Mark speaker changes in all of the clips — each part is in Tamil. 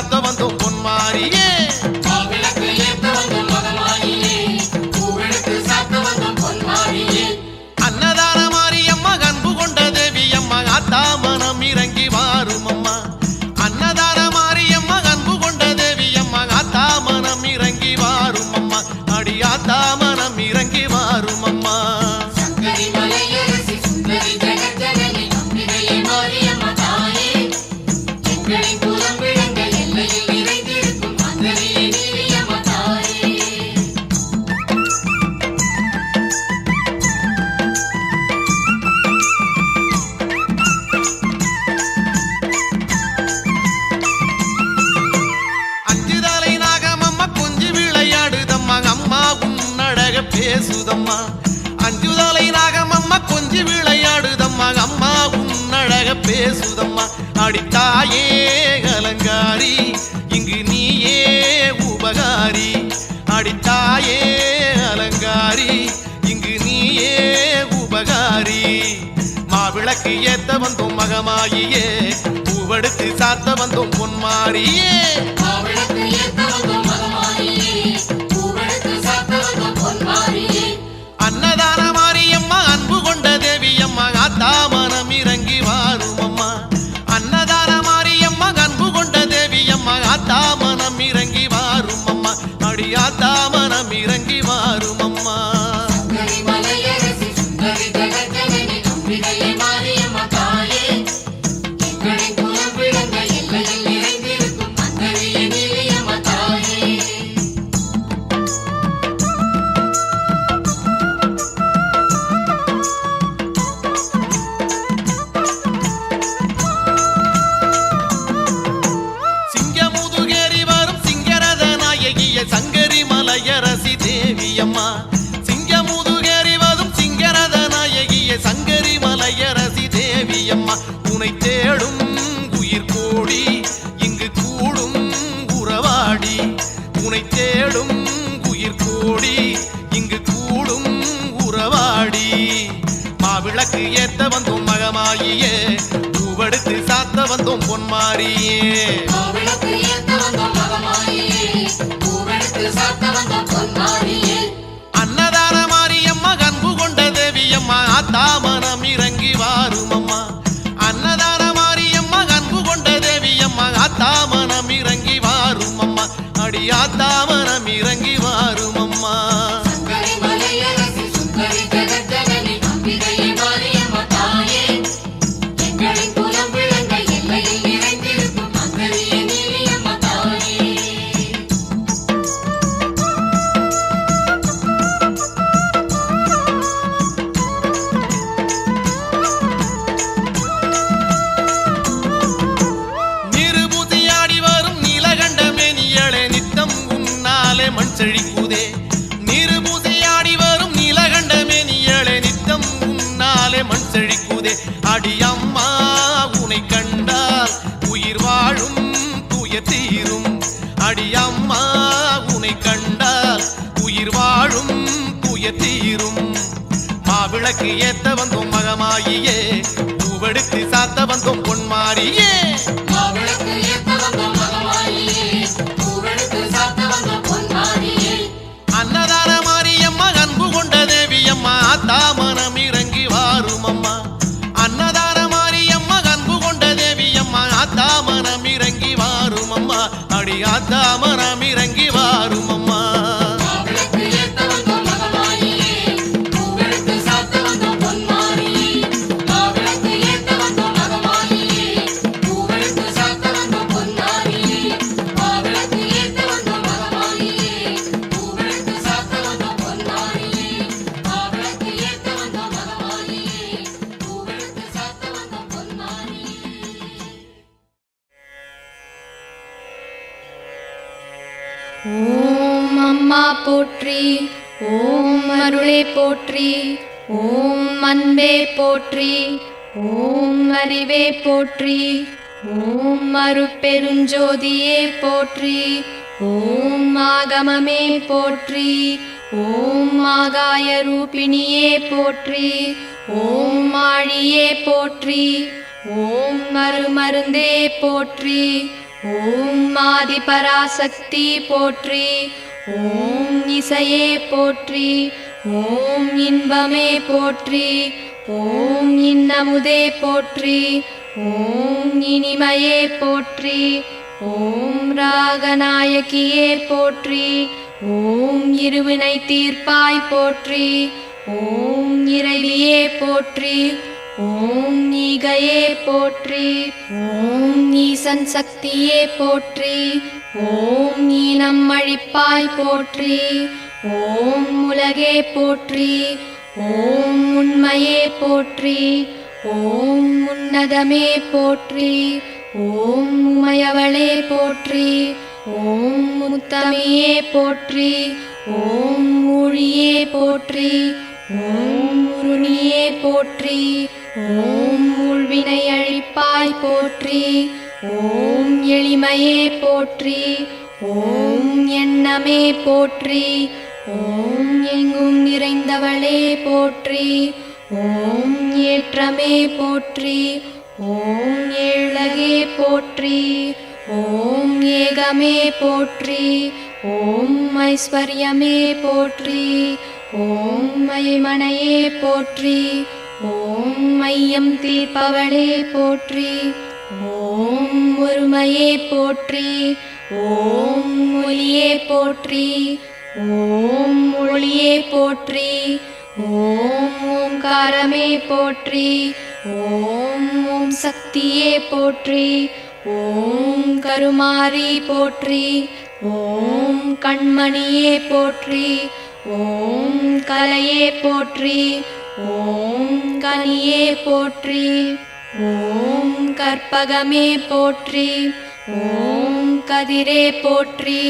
Speaker 1: சாத்த வந்தோம் அம்மா. அஞ்சுதலை தலை நாகம் கொஞ்சி விளையாடுதம்மா. அம்மா உன்னழக பேசுதம்மா. அடித்தாயே கலங்காரி இங்கு நீயே உபகாரி. அடித்தாயே அலங்காரி இங்கு நீயே உபகாரி. மாவிளக்கு ஏத்த வந்தோம் மகமாயியே. பூவெடுத்து சாத்த வந்தோம் பொன்மாரியே.
Speaker 2: மாவிளக்கு ஏத்த வந்தோம்
Speaker 1: மாவிளக்கு ஏத்த வந்தோம் மகமாயியே. பூவெடுத்து சாத்த வந்தோம் பொன்மாரியே. அன்னதான மாரியம்மா அன்பு கொண்ட தேவி அம்மா ஆத்தா மனம் இறங்கி வாரும் அம்மா அன்னதான மாரியம்மா அன்பு கொண்ட தேவி அம்மா ஆத்தா மனம் இறங்கி வாரும் அம்மா அடி ஆத்தா மனம் இறங்கி வாரும் அம்மா மாவிளக்கு ஏத்த வந்தோம் மகமாயியே. பூவெடுத்து சாத்த வந்தோம் பொன்மாரியே அன்னதான மாரியம்மா அன்பு கொண்ட தேவி அம்மா ஆத்தா மனம் இறங்கி வாரும் அம்மா அன்னதான மாரியம்மா அன்பு கொண்ட வாரும் இறங்கி
Speaker 3: அருளே போற்றி ஓம் அன்பே போற்றி ஓம் அறிவே போற்றி ஓம் அருப்பெருஞ்சோதியே போற்றி ஓம் ஆகமமே போற்றி ஓம் ஆகாய ரூபிணியே போற்றி ஓம் ஆழியே போற்றி ஓம் மருமருந்தே போற்றி ஓம் ஆதிபராசக்தி போற்றி ஓம் இசையே போற்றி ஓம் இன்பமே போற்றி ஓம் இன்னமுதே போற்றி ஓம் இனிமையே போற்றி ஓம் ராகநாயகியே போற்றி ஓம் இருவினை தீர்ப்பாய் போற்றி ஓம் இறைவியே போற்றி ஓம் ஈகையே போற்றி ஓம் ஈசன் சக்தியே போற்றி ஓம் ஈனம் அழிப்பாய் போற்றி ஓம் உலகே போற்றி ஓம் உண்மையே போற்றி ஓம் உன்னதமே போற்றி ஓம் உமையவளே போற்றி ஓம் முத்தமையே போற்றி ஓம் ஊழியே போற்றி ஓம் உருணியே போற்றி ஓம் உள்வினை அழிப்பாய் போற்றி ஓம் எளிமையே போற்றி ஓம் எண்ணமே போற்றி ஓம் எங்கும் நிறைந்தவளே போற்றி. ஓம் ஏற்றமே போற்றி. ஓம் ஏழகே போற்றி. ஓம் ஏகமே போற்றி. ஓம் ஐஸ்வர்யமே போற்றி. ஓம் மைமனையே போற்றி. ஓம் மையம் தீர்ப்பவளே போற்றி. ஓம் ஒருமையே போற்றி. ஓம் ஒளியே போற்றி. ஓம் மொழியே போற்றி ஓம் ஓங்காரமே போற்றி ஓம் ஓம் சக்தியே போற்றி ஓம் கருமாரி போற்றி ஓம் கண்மணியே போற்றி ஓம் கலையே போற்றி ஓம் கனியே போற்றி ஓம் கற்பகமே போற்றி ஓம் கதிரே போற்றி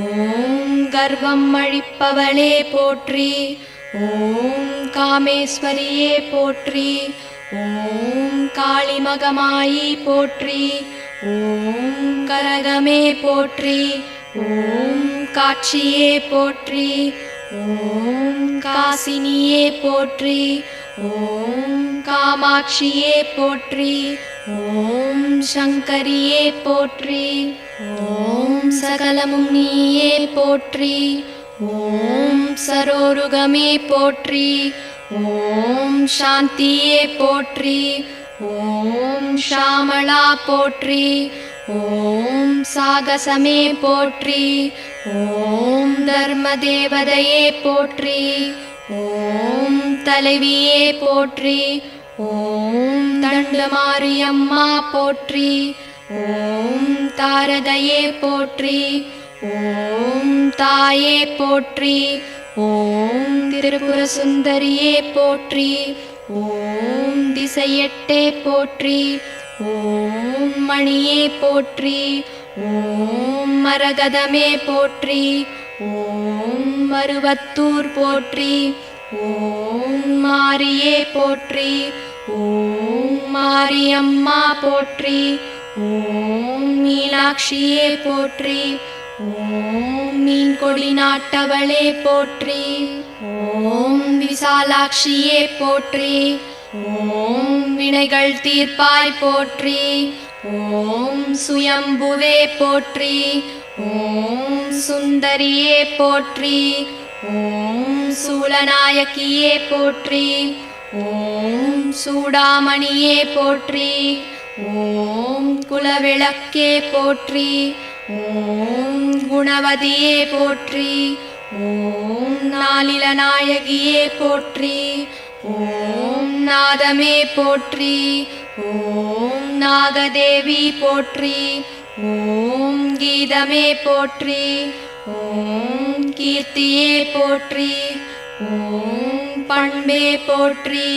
Speaker 3: ஓம் கர்வம் அழிப்பவளே போற்றி. ஓம் காமேஸ்வரியே போற்றி. ஓம் காளிமகமாயி போற்றி. ஓம் கரகமே போற்றி. ஓம் காட்சியே போற்றி. ஓம் காசினியே போற்றி. ஓம் காமாட்சியே போற்றி. ஓம் சங்கரியே போற்றி. ஓம் சகலமும் நீயே போற்றி. ஓம் சரோருகமே போற்றி. ஓம் சாந்தியே போற்றி. ஓம் ஷாமளா போற்றி. ஓம் சாகசமே போற்றி. ஓம் தர்ம தேவதையே போற்றி. ஓம் தலைவியே போற்றி. ஓம் தண்டமாரியம்மா போற்றி. ஓம் தாரதையே போற்றி ஓம் தாயே போற்றி ஓம் திருபுர சுந்தரியே போற்றி ஓம் திசையெட்டே போற்றி ஓம் மணியே போற்றி ஓம் மரகதமே போற்றி ஓம் மருவத்தூர் போற்றி ஓம் மாரியே போற்றி ஓம் மாரியம்மா போற்றி ஓம் மீனாட்சியே போற்றி. ஓம் மீன் கொடி நாட்டவளே போற்றி. ஓம் விசாலாட்சியே போற்றி. ஓம் வினைகள் தீர்ப்பாய் போற்றி. ஓம் சுயம்புவே போற்றி. ஓம் சுந்தரியே போற்றி. ஓம் சூலநாயகியே போற்றி. ஓம் சூடாமணியே போற்றி. ஓம் குலவிளக்கே போற்றி ஓம் குணவதியே போற்றி ஓம் நாளில நாயகியே போற்றி ஓம் நாதமே போற்றி ஓம் நாகதேவி போற்றி ஓம் கீதமே போற்றி ஓம் கீர்த்தியே போற்றி ஓம் பண்பே போற்றி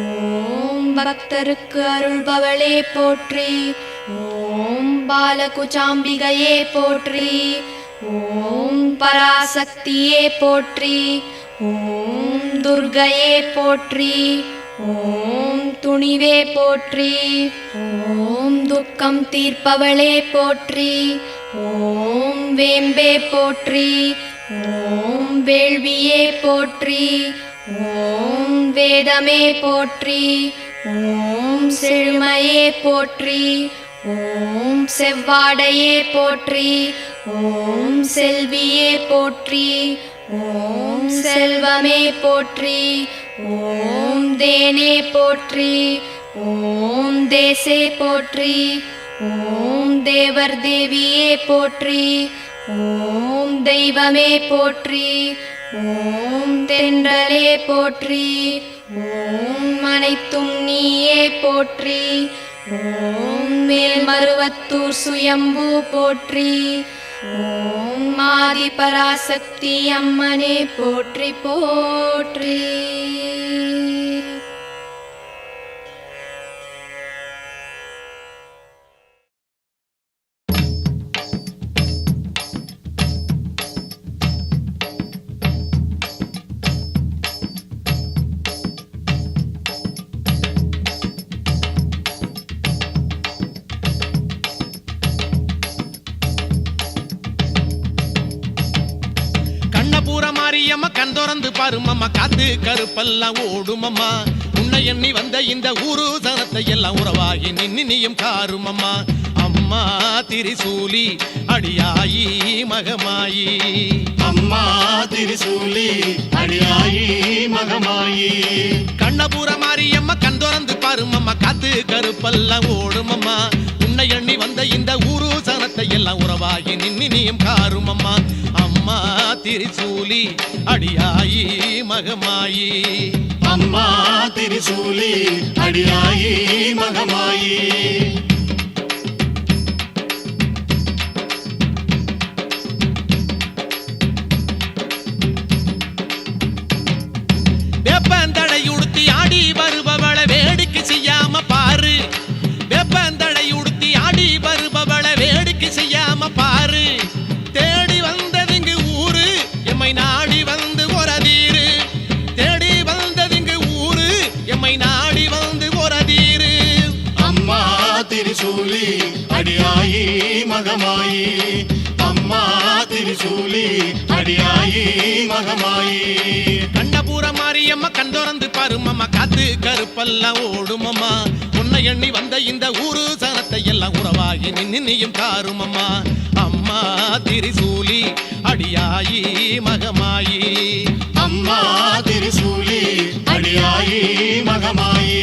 Speaker 3: ஓம் பக்தருக்கு அருள்பவளே போற்றி. ஓம் பாலகுச்சாம்பிகையே போற்றி. ஓம் பராசக்தியே போற்றி. ஓம் துர்கையே போற்றி. ஓம் துணிவே போற்றி. ஓம் துக்கம் தீர்ப்பவளே போற்றி. ஓம் வேம்பே போற்றி. ஓம் வேள்வியே போற்றி. ஓம் வேதமே போற்றி. ஓம் செழுமையே போற்றி ஓம் செவ்வாடையே போற்றி ஓம் செல்வியே போற்றி ஓம் செல்வமே போற்றி ஓம் தேனே போற்றி ஓம் தேசே போற்றி ஓம் தேவர் தேவியே போற்றி ஓம் தெய்வமே போற்றி ஓம் தென்றலே போற்றி ஓம் அனைத்தும் நீயே போற்றி. ஓம் மேல் மருவத்தூர் சுயம்பு போற்றி. ஓம் மாதி பராசக்தி அம்மனே போற்றி போற்றி.
Speaker 1: பாருமம்மா காத்து கருப்பெல்லாம் ஓடுமம்மா உன்னை எண்ணி வந்த இந்த ஊரு சனத்தை எல்லாம் உறவாகி நின்னு நீயும் காருமம்மா அம்மா திரிசூலி அடியாயி மகமாயி.
Speaker 4: அம்மா திரிசூலி அடியாயி மகமாயி.
Speaker 1: கண்ணபூர மாரியம்மா கண் திறந்து பாருமம்மா காத்து கருப்பெல்லாம் ஓடுமம்மா உன்னை எண்ணி வந்த இந்த ஊரு சனத்தை எல்லாம் உறவாகி நின்னு நீயும் காருமம்மா அம்மா
Speaker 4: அம்மா திரிசூலி அடியாயி மகமாயி. அம்மா திரிசூலி அடியாயி மகமாயி. திரிசூலி அடியாயி மகமாயி.
Speaker 1: கண்ணபூர மாரியம்மா கண் திறந்து பாருமம்மா காத்து கருப்பெல்லாம் ஓடுமம்மா உன்னை எண்ணி வந்த இந்த ஊரு சனத்தை எல்லாம் உறவாகி நின்னு நீயும் காருமம்மா அம்மா திரிசூலி அடியாயி மகமாயி.
Speaker 4: அம்மா திரிசூலி அடியாயி மகமாயி.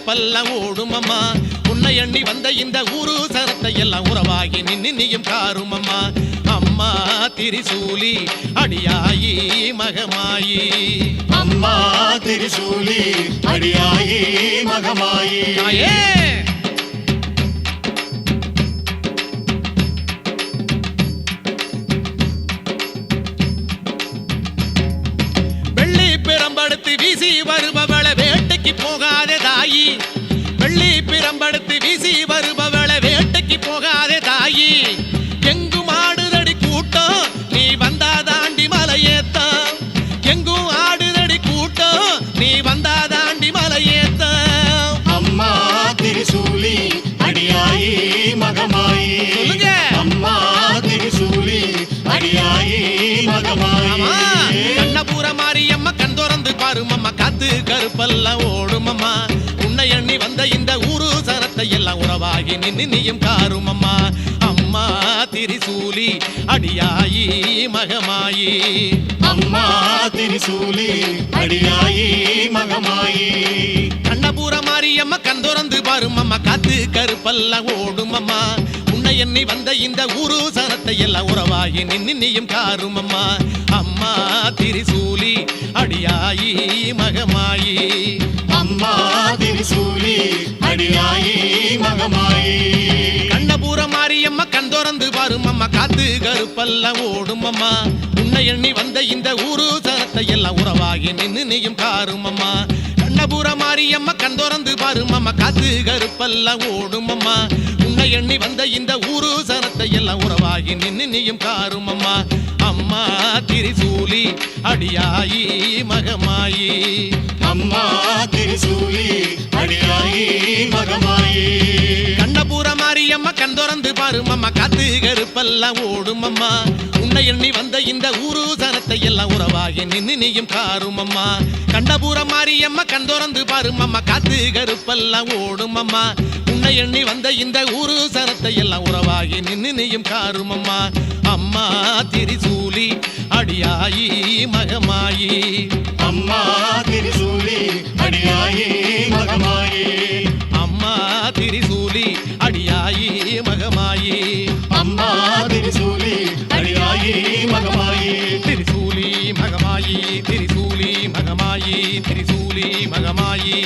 Speaker 1: கருப்பெல்லாம் ஓடுமம்மா. உன்னை எண்ணி வந்த இந்த ஊரு சரத்தை எல்லாம் உறவாகி நின்னு நீயும் காருமம்மா. அம்மா திரிசூலி அடியாயி மகமாயி.
Speaker 4: அம்மா திரிசூலி அடியாயி மகமாயி.
Speaker 1: வெள்ளி பிரம்படுத்து வீசி வருபவள வேட்டைக்கு போகாதே தாயி. எங்கும் ஆடுதடி கூட்டம் நீ வந்தா தாண்டி மலையேத்தான் எங்கும் ஆடுதடி கூட்டம் நீ வந்தா தாண்டி மலையேத்தான்
Speaker 4: அம்மா திரிசூலி அடியாயி மகமாயி. அம்மா திரிசூலி அடியாயி மகமாயி.
Speaker 1: கண்ணபூர மாரியம்மா கண் திறந்து பாருமம்மா காத்து கருப்பெல்லாம் ஓடுமம்மா நின்னு நீயும் காருமம்மா அம்மா. திரிசூலி அடியாயி மகமாயி.
Speaker 4: அம்மா திரிசூலி அடியாயி மகமாயி.
Speaker 1: கண்ணபூர மாரியம்மா கண் திறந்து பாருமம்மா காத்து கருப்பெல்லாம் ஓடுமம்மா உன்னை எண்ணி வந்த இந்த ஊரு சனத்தை எல்லாம் உறவாகி நின்னு நீயும் காருமம்மா அம்மா திரிசூலி அடியாயி மகமாயி.
Speaker 4: அம்மா திரிசூலி அடியாயி மகமாயி.
Speaker 1: கண்ணபூர மாரியம்மா கண் திறந்து பாரும் அம்மா காத்து கருப்பெல்லாம் ஓடும் அம்மா உன்னை எண்ணி வந்த இந்த ஊரு சனத்தை எல்லாம் உறவாகி நின்னு நீயும் காரும் அம்மா கண்ணபுர மாரியம்மா கண் திறந்து பாரும் அம்மா காத்து கருப்பெல்லாம் ஓடும் அம்மா உன்னை எண்ணி வந்த இந்த ஊரு சனத்தை எல்லாம் உறவாகி நின்னு நீயும் காரும் அம்மா. அம்மா திரிசூலி அடியாயி மகமாயி.
Speaker 4: அம்மா திரிசூலி அடியாயி மகமாயி.
Speaker 1: கண்ணபுர மாரியம்மா கண் திறந்து பாரும் அம்மா காத்து கருப்பெல்லாம் ஓடும் அம்மா உன்னை எண்ணி வந்த இந்த ஊரு சனத்தை எல்லாம் உறவாகி நின்னு நீயும் காரும் அம்மா கண்டபுர மாரியம்மா கண் திறந்து பாரும் அம்மா காத்து கருப்பெல்லாம் ஓடும் அம்மா உன்னை எண்ணி வந்த இந்த ஊரு சனத்தை எல்லாம் உறவாகி நின்னு நீயும் காரும் அம்மா அம்மா திரிசூலி அடியாயி மகமாயி.
Speaker 4: அம்மா திரிசூலி அடியாயி மகமாயி.
Speaker 1: அம்மா திரிசூலி அடியாயி மகமாயி.
Speaker 4: அம்மா திரிசூலி அடியாயி மகமாயி.
Speaker 1: திரிசூலி மகமாயி திரிசூலி மகமாயி திரிசூலி மகமாயி.